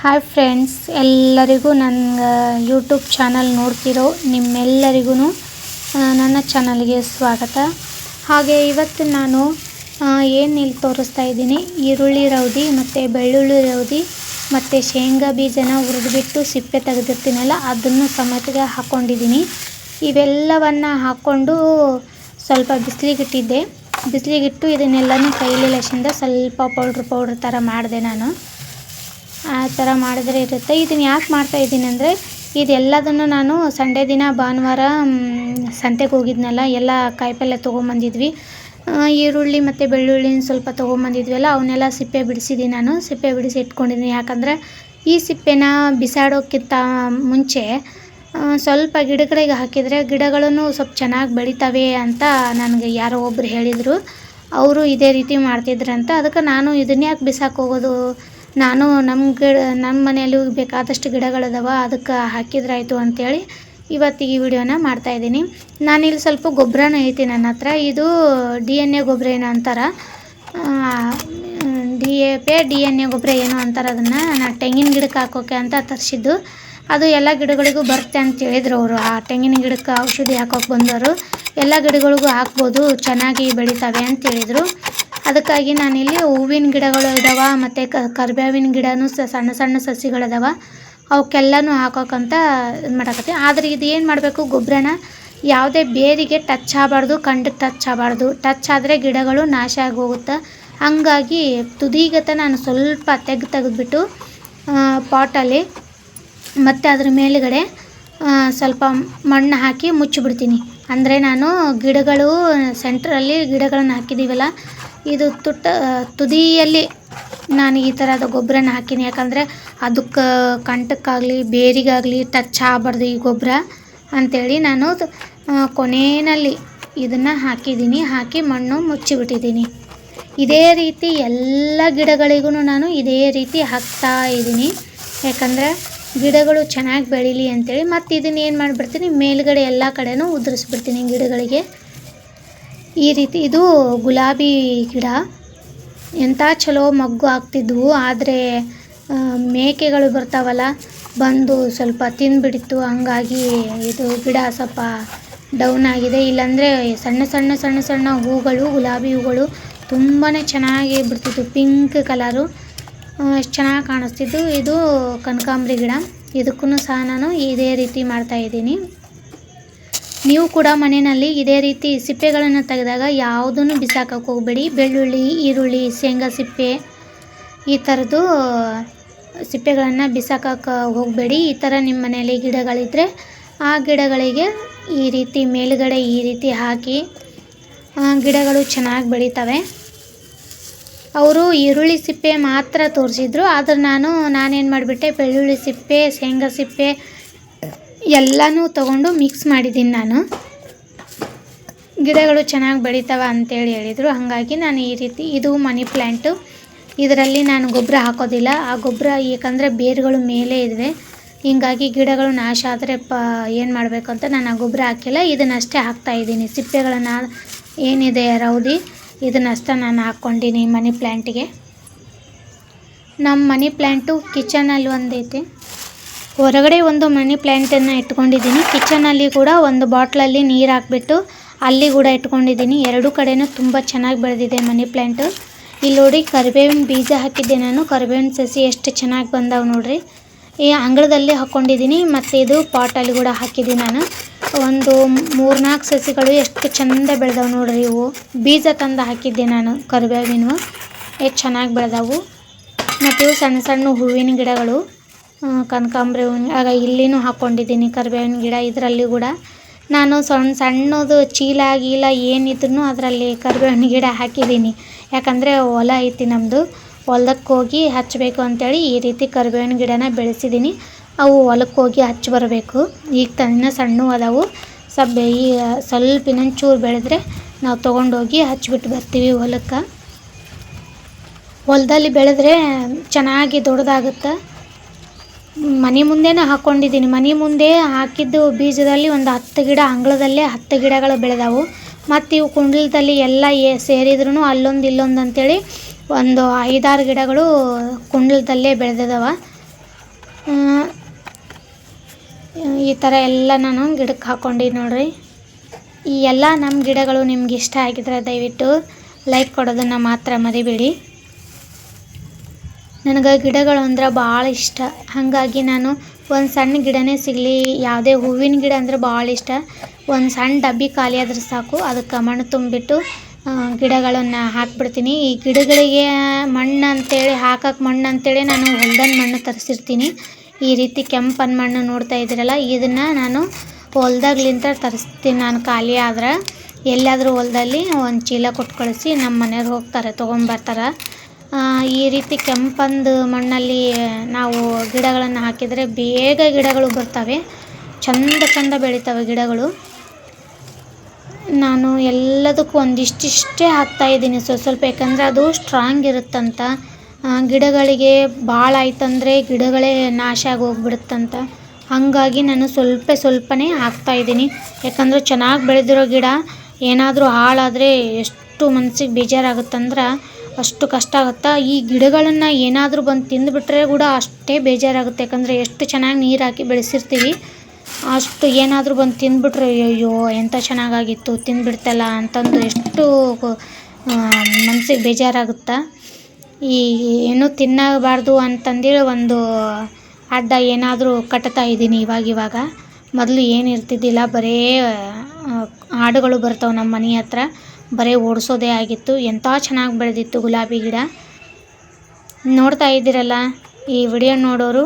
Hi friends ಎಲ್ಲರಿಗೂ ನನ್ನ YouTube channel ನೋಡ್ತಿರೋ ನಿಮ್ಮೆಲ್ಲರಿಗೂ ನನ್ನ ಚಾನಲ್ಗೆ ಸ್ವಾಗತ. ಹಾಗೆ ಇವತ್ತು ನಾನು ಏನು ಇಲ್ಲಿ ತೋರಿಸ್ತಾ ಇದ್ದೀನಿ? ಈರುಳ್ಳಿ ರೌದಿ ಮತ್ತು ಬೆಳ್ಳುಳ್ಳಿ ರೌದಿ ಮತ್ತು ಶೇಂಗಾ ಬೀಜನ ಹುರಿದ್ಬಿಟ್ಟು ಸಿಪ್ಪೆ ತೆಗೆದಿರ್ತೀನಲ್ಲ, ಅದನ್ನು ಸಮೇತಗೆ ಹಾಕ್ಕೊಂಡಿದ್ದೀನಿ ಇವೆಲ್ಲವನ್ನು ಹಾಕ್ಕೊಂಡು ಸ್ವಲ್ಪ ಬಿಸಿಲಿಗಿಟ್ಟಿದ್ದೆ. ಬಿಸಿಲಿಗಿಟ್ಟು ಇದನ್ನೆಲ್ಲನೂ ಕೈಲಿ ಲಸಿಂದ ಸ್ವಲ್ಪ ಪೌಡ್ರ್ ಪೌಡ್ರ್ ಥರ ಮಾಡಿದೆ ನಾನು. ಆ ಥರ ಮಾಡಿದ್ರೆ ಇರುತ್ತೆ. ಇದನ್ನು ಯಾಕೆ ಮಾಡ್ತಾ ಇದ್ದೀನಿ ಅಂದರೆ, ಇದೆಲ್ಲದನ್ನು ನಾನು ಸಂಡೇ ದಿನ ಭಾನುವಾರ ಸಂತೆಗೆ ಹೋಗಿದ್ನಲ್ಲ, ಎಲ್ಲ ಕಾಯಿಪಲ್ಯ ತೊಗೊಂಬಂದಿದ್ವಿ. ಈರುಳ್ಳಿ ಮತ್ತು ಬೆಳ್ಳುಳ್ಳಿನ ಸ್ವಲ್ಪ ತೊಗೊಂಬಂದಿದ್ವಲ್ಲ, ಅವನ್ನೆಲ್ಲ ಸಿಪ್ಪೆ ಬಿಡಿಸಿದ್ದೀನಿ ನಾನು. ಸಿಪ್ಪೆ ಬಿಡಿಸಿ ಇಟ್ಕೊಂಡಿದ್ದೀನಿ. ಯಾಕಂದರೆ, ಈ ಸಿಪ್ಪೆನ ಬಿಸಾಡೋಕ್ಕಿಂತ ಮುಂಚೆ ಸ್ವಲ್ಪ ಗಿಡಗಳಿಗೆ ಹಾಕಿದರೆ ಗಿಡಗಳನ್ನು ಸ್ವಲ್ಪ ಚೆನ್ನಾಗಿ ಬೆಳಿತವೆ ಅಂತ ನನಗೆ ಯಾರೋ ಒಬ್ಬರು ಹೇಳಿದರು. ಅವರು ಇದೇ ರೀತಿ ಮಾಡ್ತಿದ್ರಂತ. ಅದಕ್ಕೆ ನಾನು ಇದನ್ನ ಯಾಕೆ ಬಿಸಾಕಿ ಹೋಗೋದು ನಾನು ನಮ್ಮ ಗಿಡ ನಮ್ಮ ಮನೆಯಲ್ಲಿ ಬೇಕಾದಷ್ಟು ಗಿಡಗಳಿದಾವೆ ಅದಕ್ಕೆ ಹಾಕಿದ್ರಾಯಿತು ಅಂಥೇಳಿ ಇವತ್ತು ಈ ವಿಡಿಯೋನ ಮಾಡ್ತಾಯಿದ್ದೀನಿ ನಾನಿಲ್ಲಿ ಸ್ವಲ್ಪ ಗೊಬ್ಬರನ ಐತಿ ನನ್ನ ಹತ್ರ. ಇದು ಡಿ ಎನ್ ಎ ಗೊಬ್ಬರ ಏನು ಅಂತಾರೆ. D A P D N A ಗೊಬ್ಬರ ಏನೋ ಅಂತಾರೆ. ಅದನ್ನು ನಾನು ತೆಂಗಿನ ಗಿಡಕ್ಕೆ ಹಾಕೋಕೆ ಅಂತ ತರಿಸಿದ್ದು. ಅದು ಎಲ್ಲ ಗಿಡಗಳಿಗೂ ಬರುತ್ತೆ ಅಂತ ಹೇಳಿದ್ರು ಅವರು. ಆ ತೆಂಗಿನ ಗಿಡಕ್ಕೆ ಔಷಧಿ ಹಾಕೋಕೆ ಬಂದವರು. ಎಲ್ಲ ಗಿಡಗಳಿಗೂ ಹಾಕ್ಬೋದು, ಚೆನ್ನಾಗಿ ಬೆಳೀತಾವೆ ಅಂತ ಹೇಳಿದರು. ಅದಕ್ಕಾಗಿ ನಾನಿಲ್ಲಿ ಹೂವಿನ ಗಿಡಗಳು ಇದಾವ, ಮತ್ತು ಕರಿಬೇವಿನ ಗಿಡನೂ ಸಣ್ಣ ಸಣ್ಣ ಸಸಿಗಳಿದಾವೆ. ಅವಕ್ಕೆಲ್ಲನೂ ಹಾಕೋಕ್ಕಂತ ಇದು ಮಾಡಕತ್ತೀನಿ ಆದ್ರೆ ಇದು ಏನು ಮಾಡಬೇಕು ಗೊಬ್ಬರನ ಯಾವುದೇ ಬೇರಿಗೆ ಟಚ್ ಆಗಬಾರ್ದು ಕಂಡಕ್ಕೆ ಟಚ್ ಆಗಬಾರ್ದು. ಟಚ್ ಆದರೆ ಗಿಡಗಳು ನಾಶ ಆಗಿ ಹೋಗುತ್ತೆ ಹಾಗಾಗಿ ತುದಿಗತ ನಾನು ಸ್ವಲ್ಪ ತೆಗ್ದು ತೆಗೆದ್ಬಿಟ್ಟು ಪಾಟಲ್ಲಿ ಮತ್ತು ಅದ್ರ ಮೇಲುಗಡೆ ಸ್ವಲ್ಪ ಮಣ್ಣು ಹಾಕಿ ಮುಚ್ಚಿಬಿಡ್ತೀನಿ. ಅಂದರೆ ನಾನು ಗಿಡಗಳು ಸೆಂಟ್ರಲ್ಲಿ ಗಿಡಗಳನ್ನು ಹಾಕಿದ್ದೀವಲ್ಲ ಇದು ತುಟ್ಟ, ತುದಿಯಲ್ಲಿ ನಾನು ಈ ಥರದ ಗೊಬ್ಬರನ ಹಾಕೀನಿ. ಯಾಕಂದರೆ ಅದಕ್ಕೆ ಕಂಟಕ್ಕಾಗಲಿ, ಬೇರಿಗಾಗಲಿ ಟಚ್ ಆಗಬಾರ್ದು ಈ ಗೊಬ್ಬರ ಅಂಥೇಳಿ ನಾನು ಕೊನೆಯಲ್ಲಿ ಇದನ್ನು ಹಾಕಿದ್ದೀನಿ ಹಾಕಿ ಮಣ್ಣು ಮುಚ್ಚಿಬಿಟ್ಟಿದ್ದೀನಿ ಇದೇ ರೀತಿ ಎಲ್ಲ ಗಿಡಗಳಿಗೂ ನಾನು ಇದೇ ರೀತಿ ಹಾಕ್ತಾ ಇದ್ದೀನಿ ಯಾಕಂದರೆ ಗಿಡಗಳು ಚೆನ್ನಾಗಿ ಬೆಳೀಲಿ ಅಂಥೇಳಿ ಮತ್ತು ಇದನ್ನು ಏನು ಮಾಡಿಬಿಡ್ತೀನಿ, ಮೇಲುಗಡೆ ಎಲ್ಲ ಕಡೆನೂ ಉದುರಿಸ್ಬಿಡ್ತೀನಿ ಗಿಡಗಳಿಗೆ. ಈ ರೀತಿ ಇದು ಗುಲಾಬಿ ಗಿಡ. ಎಂಥ ಚಲೋ ಮಗ್ಗು ಆಗ್ತಿದ್ವು, ಆದರೆ ಮೇಕೆಗಳು ಬರ್ತಾವಲ್ಲ, ಬಂದು ಸ್ವಲ್ಪ ತಿಂದುಬಿಡಿತ್ತು ಹಂಗಾಗಿ ಇದು ಗಿಡ ಸ್ವಲ್ಪ ಡೌನ್ ಆಗಿದೆ. ಇಲ್ಲಾಂದರೆ ಸಣ್ಣ ಸಣ್ಣ ಸಣ್ಣ ಸಣ್ಣ ಹೂಗಳು, ಗುಲಾಬಿ ಹೂಗಳು ತುಂಬಾ ಚೆನ್ನಾಗಿ ಬಿಡ್ತಿತ್ತು. ಪಿಂಕ್ ಕಲರು ಎಷ್ಟು ಚೆನ್ನಾಗಿ ಕಾಣಿಸ್ತಿದ್ದು ಇದು ಕನಕಾಂಬ್ರಿ ಗಿಡ. ಇದಕ್ಕೂ ಸಹ ನಾನು ಇದೇ ರೀತಿ ಮಾಡ್ತಾಯಿದ್ದೀನಿ ನೀವು ಕೂಡ ಮನೆಯಲ್ಲಿ ಇದೇ ರೀತಿ ಸಿಪ್ಪೆಗಳನ್ನು ತೆಗೆದಾಗ ಯಾವುದನ್ನು ಬಿಸಾಕಕ್ಕೆ ಹೋಗಬೇಡಿ. ಬೆಳ್ಳುಳ್ಳಿ, ಈರುಳ್ಳಿ, ಶೇಂಗಾ ಸಿಪ್ಪೆ, ಈ ಥರದ್ದು ಸಿಪ್ಪೆಗಳನ್ನು ಬಿಸಾಕಕ್ಕೆ ಹೋಗಬೇಡಿ. ಈ ಥರ ನಿಮ್ಮ ಮನೆಯಲ್ಲಿ ಗಿಡಗಳಿದ್ದರೆ ಆ ಗಿಡಗಳಿಗೆ ಈ ರೀತಿ ಮೇಲುಗಡೆ ಈ ರೀತಿ ಹಾಕಿ ಗಿಡಗಳು ಚೆನ್ನಾಗಿ ಬೆಳೀತವೆ. ಅವರು ಈರುಳ್ಳಿ ಸಿಪ್ಪೆ ಮಾತ್ರ ತೋರಿಸಿದ್ರು. ಆದರೆ ನಾನು ನಾನೇನು ಮಾಡಿಬಿಟ್ಟೆ? ಬೆಳ್ಳುಳ್ಳಿ ಸಿಪ್ಪೆ, ಶೇಂಗಾ ಸಿಪ್ಪೆ ಎಲ್ಲನೂ ತೊಗೊಂಡು ಮಿಕ್ಸ್ ಮಾಡಿದ್ದೀನಿ ನಾನು. ಗಿಡಗಳು ಚೆನ್ನಾಗಿ ಬೆಳಿತಾವೆ ಅಂತೇಳಿ ಹೇಳಿದರು. ಹಾಗಾಗಿ ನಾನು ಈ ರೀತಿ ಇದು ಮನಿ ಪ್ಲ್ಯಾಂಟು ಇದರಲ್ಲಿ ನಾನು ಗೊಬ್ಬರ ಹಾಕೋದಿಲ್ಲ. ಆ ಗೊಬ್ಬರ ಏಕೆಂದರೆ ಬೇರುಗಳು ಮೇಲೆ ಇವೆ ಹೀಗಾಗಿ ಗಿಡಗಳು ನಾಶ ಆದರೆ ಪ, ಏನು ಮಾಡಬೇಕು ಅಂತ ನಾನು ಆ ಗೊಬ್ಬರ ಹಾಕಿಲ್ಲ. ಇದನ್ನಷ್ಟೇ ಹಾಕ್ತಾಯಿದ್ದೀನಿ ಸಿಪ್ಪೆಗಳನ್ನು ಏನಿದೆ ರೌದಿ ಇದನ್ನಷ್ಟೇ ನಾನು ಹಾಕ್ಕೊಂಡಿನಿ ಮನಿ ಪ್ಲ್ಯಾಂಟಿಗೆ ನಮ್ಮ ಮನಿ ಪ್ಲ್ಯಾಂಟು ಕಿಚನಲ್ಲಿ ಒಂದೈತೆ. ಹೊರಗಡೆ ಒಂದು ಮನಿ ಪ್ಲಾಂಟ್ ಅನ್ನ ಇಟ್ಕೊಂಡಿದ್ದೀನಿ. ಕಿಚನ್ ಅಲ್ಲಿ ಕೂಡ ಒಂದು ಬಾಟ್ಲಲ್ಲಿ ನೀರ್ ಹಾಕ್ಬಿಟ್ಟು ಅಲ್ಲಿ ಕೂಡ ಇಟ್ಕೊಂಡಿದ್ದೀನಿ. ಎರಡು ಕಡೆನೂ ತುಂಬಾ ಚೆನ್ನಾಗಿ ಬೆಳೆದಿದೆ ಮನಿ ಪ್ಲಾಂಟ್. ಇಲ್ಲಿ ನೋಡಿ ಕರಿಬೇವಿನ ಬೀಜ ಹಾಕಿದ್ದೆ ನಾನು. ಕರಿಬೇವಿನ ಸಸಿ ಎಷ್ಟು ಚೆನ್ನಾಗಿ ಬಂದಾವೆ ನೋಡ್ರಿ. ಈ ಅಂಗಳದಲ್ಲಿ ಹಾಕ್ಕೊಂಡಿದ್ದೀನಿ ಮತ್ತೆ ಇದು ಪಾಟಲ್ಲಿ ಕೂಡ ಹಾಕಿದ್ದೀನಿ ನಾನು. ಒಂದು ಮೂರು ನಾಲ್ಕು ಸಸಿಗಳು ಎಷ್ಟು ಚೆಂದ ಬೆಳೆದಾವೆ ನೋಡ್ರಿ ಇವು. ಬೀಜ ತಂದು ಹಾಕಿದ್ದೆ ನಾನು ಕರಿಬೇವಿನ ಎಷ್ಟು ಚೆನ್ನಾಗಿ ಬೆಳೆದಾವು. ಮತ್ತು ಸಣ್ಣ ಸಣ್ಣ ಹೂವಿನ ಗಿಡಗಳು. ಕನಕಾಂಬ್ರಿ ಹೂವಿನ ಆಗ ಇಲ್ಲಿನೂ ಹಾಕ್ಕೊಂಡಿದ್ದೀನಿ ಕರಿಬೇವಿನ ಗಿಡ. ಇದರಲ್ಲಿ ಕೂಡ ನಾನು ಸಣ್ಣ ಸಣ್ಣದು ಚೀಲ, ಗೀಲ ಏನಿದ್ರೂ ಅದರಲ್ಲಿ ಕರಿಬೇವಿನ ಗಿಡ ಹಾಕಿದ್ದೀನಿ. ಯಾಕಂದರೆ ಹೊಲ ಐತಿ ನಮ್ಮದು ಹೊಲಕ್ಕೆ ಹೋಗಿ ಹಚ್ಚಬೇಕು ಅಂಥೇಳಿ ಈ ರೀತಿ ಕರಿಬೇವಿನ ಗಿಡನ ಬೆಳೆಸಿದ್ದೀನಿ. ಅವು ಹೊಲಕ್ಕೆ ಹೋಗಿ ಹಚ್ಚಿ ಬರಬೇಕು. ಈಗ ತನ್ನ ಸಣ್ಣ ಅದಾವು. ಸ್ವಲ್ಪ ಈ ಸ್ವಲ್ಪ ಇನ್ನೊಂಚೂರು ಬೆಳೆದ್ರೆ ನಾವು ತೊಗೊಂಡೋಗಿ ಹಚ್ಚಿಬಿಟ್ಟು ಬರ್ತೀವಿ ಹೊಲಕ್ಕೆ. ಹೊಲದಲ್ಲಿ ಬೆಳೆದ್ರೆ ಚೆನ್ನಾಗಿ ದೊಡ್ಡದಾಗುತ್ತೆ. ಮನೆ ಮುಂದೆನೇ ಹಾಕ್ಕೊಂಡಿದ್ದೀನಿ ಮನೆ ಮುಂದೆ ಹಾಕಿದ್ದು ಬೀಜದಲ್ಲಿ ಒಂದು ಹತ್ತು ಗಿಡ, ಅಂಗಳದಲ್ಲೇ ಹತ್ತು ಗಿಡಗಳು ಬೆಳೆದವು. ಮತ್ತು ಇವು ಕುಂಡಲದಲ್ಲಿ ಎಲ್ಲ ಏ ಸೇರಿದ್ರೂ ಅಲ್ಲೊಂದು ಇಲ್ಲೊಂದು ಅಂಥೇಳಿ ಒಂದು ಐದಾರು ಗಿಡಗಳು ಕುಂಡಲದಲ್ಲೇ ಬೆಳೆದಿದ್ದಾವೆ ಈ ಥರ ಎಲ್ಲ ನಾನು ಗಿಡಕ್ಕೆ ಹಾಕ್ಕೊಂಡಿದ್ದು ನೋಡ್ರಿ. ಈ ಎಲ್ಲ ನಮ್ಮ ಗಿಡಗಳು ನಿಮ್ಗೆ ಇಷ್ಟ ಆಗಿದ್ರೆ ದಯವಿಟ್ಟು ಲೈಕ್ ಕೊಡೋದನ್ನು ಮಾತ್ರ ಮರಿಬೇಡಿ. ನನಗೆ ಗಿಡಗಳು ಅಂದ್ರೆ ಭಾಳ ಇಷ್ಟ. ಹಾಗಾಗಿ ನಾನು ಒಂದು ಸಣ್ಣ ಗಿಡನೇ ಸಿಗಲಿ, ಯಾವುದೇ ಹೂವಿನ ಗಿಡ ಅಂದ್ರೆ ಭಾಳ ಇಷ್ಟ. ಒಂದು ಸಣ್ಣ ಡಬ್ಬಿ ಖಾಲಿ ಆದ್ರೆ ಸಾಕು, ಅದಕ್ಕೆ ಮಣ್ಣು ತುಂಬಿಟ್ಟು ಗಿಡಗಳನ್ನು ಹಾಕ್ಬಿಡ್ತೀನಿ. ಈ ಗಿಡಗಳಿಗೆ ಮಣ್ಣು ಅಂತೇಳಿ ಹಾಕಕ್ಕೆ ಮಣ್ಣು ಅಂತೇಳಿ ನಾನು ಹೊಲ್ದನ ಮಣ್ಣು ತರಿಸಿರ್ತೀನಿ. ಈ ರೀತಿ ಕೆಂಪನ ಮಣ್ಣು ನೋಡ್ತಾ ಇದ್ದೀರಲ್ಲ, ಇದನ್ನು ನಾನು ಹೊಲ್ದಾಗ್ಲಿಂತ ತರಿಸ್ತೀನಿ ನಾನು ಖಾಲಿ ಆದ್ರೆ. ಎಲ್ಲಾದರೂ ಹೊಲದಲ್ಲಿ ಒಂದು ಚೀಲ ಕೊಟ್ಟು ಕಳಿಸಿ ನಮ್ಮ ಮನೆಯವ್ರು ಹೋಗ್ತಾರೆ, ತೊಗೊಂಬರ್ತಾರೆ. ಈ ರೀತಿ ಕೆಂಪಂದು ಮಣ್ಣಲ್ಲಿ ನಾವು ಗಿಡಗಳನ್ನು ಹಾಕಿದರೆ ಬೇಗ ಗಿಡಗಳು ಬರ್ತವೆ. ಚಂದ ಚಂದ ಬೆಳಿತವೆ ಗಿಡಗಳು. ನಾನು ಎಲ್ಲದಕ್ಕೂ ಒಂದಿಷ್ಟಿಷ್ಟೇ ಹಾಕ್ತಾಯಿದ್ದೀನಿ ಸ್ವಲ್ಪ ಸ್ವಲ್ಪ ಯಾಕಂದರೆ ಅದು ಸ್ಟ್ರಾಂಗ್ ಇರುತ್ತಂತ. ಗಿಡಗಳಿಗೆ ಭಾಳ ಆಯ್ತಂದರೆ ಗಿಡಗಳೇ ನಾಶ ಆಗಿ ಹೋಗ್ಬಿಡುತ್ತಂತ ಹಾಗಾಗಿ ನಾನು ಸ್ವಲ್ಪ ಸ್ವಲ್ಪನೇ ಹಾಕ್ತಾಯಿದ್ದೀನಿ ಯಾಕಂದರೆ ಚೆನ್ನಾಗಿ ಬೆಳೆದಿರೋ ಗಿಡ, ಏನಾದರೂ ಹಾಳಾದರೆ ಎಷ್ಟು ಮನ್ಸಿಗೆ ಬೇಜಾರಾಗುತ್ತಂದ್ರೆ ಅಷ್ಟು ಕಷ್ಟ ಆಗುತ್ತೆ? ಈ ಗಿಡಗಳನ್ನು ಏನಾದರೂ ಬಂದು ತಿಂದುಬಿಟ್ರೆ ಕೂಡ ಅಷ್ಟೇ ಬೇಜಾರಾಗುತ್ತೆ. ಯಾಕಂದರೆ ಎಷ್ಟು ಚೆನ್ನಾಗಿ ನೀರು ಹಾಕಿ ಬೆಳೆಸಿರ್ತೀವಿ, ಅಷ್ಟು ಏನಾದರೂ ಬಂದು ತಿಂದುಬಿಟ್ರೆ ಅಯ್ಯೋ ಎಂಥ ಚೆನ್ನಾಗಾಗಿತ್ತು, ತಿಂದುಬಿಡ್ತಲ್ಲ ಅಂತಂದು ಎಷ್ಟು ಮನ್ಸಿಗೆ ಬೇಜಾರಾಗುತ್ತೆ? ಈ ಏನು ತಿನ್ನಬಾರ್ದು ಅಂತಂದೇಳಿ ಒಂದು ಅಡ್ಡ ಏನಾದರೂ ಕಟ್ತಾ ಇದ್ದೀನಿ ಇವಾಗ ಮೊದಲು ಏನು ಇರ್ತಿದ್ದಿಲ್ಲ, ಬರೇ ಹಾಡುಗಳು ಬರ್ತವೆ ನಮ್ಮ ಮನೆ ಹತ್ರ. ಬರೀ ಓಡಿಸೋದೇ ಆಗಿತ್ತು. ಎಂಥ ಚೆನ್ನಾಗಿ ಬೆಳೆದಿತ್ತು ಗುಲಾಬಿ ಗಿಡ. ನೋಡ್ತಾ ಇದ್ದೀರಲ್ಲ ಈ ವಿಡಿಯೋ ನೋಡೋರು.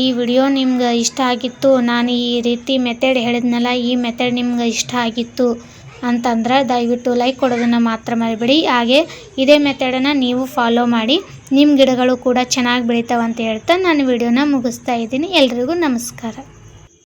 ಈ ವಿಡಿಯೋ ನಿಮ್ಗೆ ಇಷ್ಟ ಆಗಿತ್ತು. ನಾನು ಈ ರೀತಿ ಮೆಥಡ್ ಹೇಳಿದ್ನಲ್ಲ, ಈ ಮೆಥಡ್ ನಿಮ್ಗೆ ಇಷ್ಟ ಆಗಿತ್ತು ಅಂತಂದ್ರೆ ದಯವಿಟ್ಟು ಲೈಕ್ ಕೊಡೋದನ್ನು ಮಾತ್ರ ಮರಿಬೇಡಿ. ಹಾಗೆ ಇದೇ ಮೆಥಡನ್ನು ನೀವು ಫಾಲೋ ಮಾಡಿ. ನಿಮ್ಮ ಗಿಡಗಳು ಕೂಡ ಚೆನ್ನಾಗಿ ಬೆಳಿತಾವಂತ ಹೇಳ್ತಾ ನಾನು ವಿಡಿಯೋನ ಮುಗಿಸ್ತಾ ಇದ್ದೀನಿ. ಎಲ್ರಿಗೂ ನಮಸ್ಕಾರ.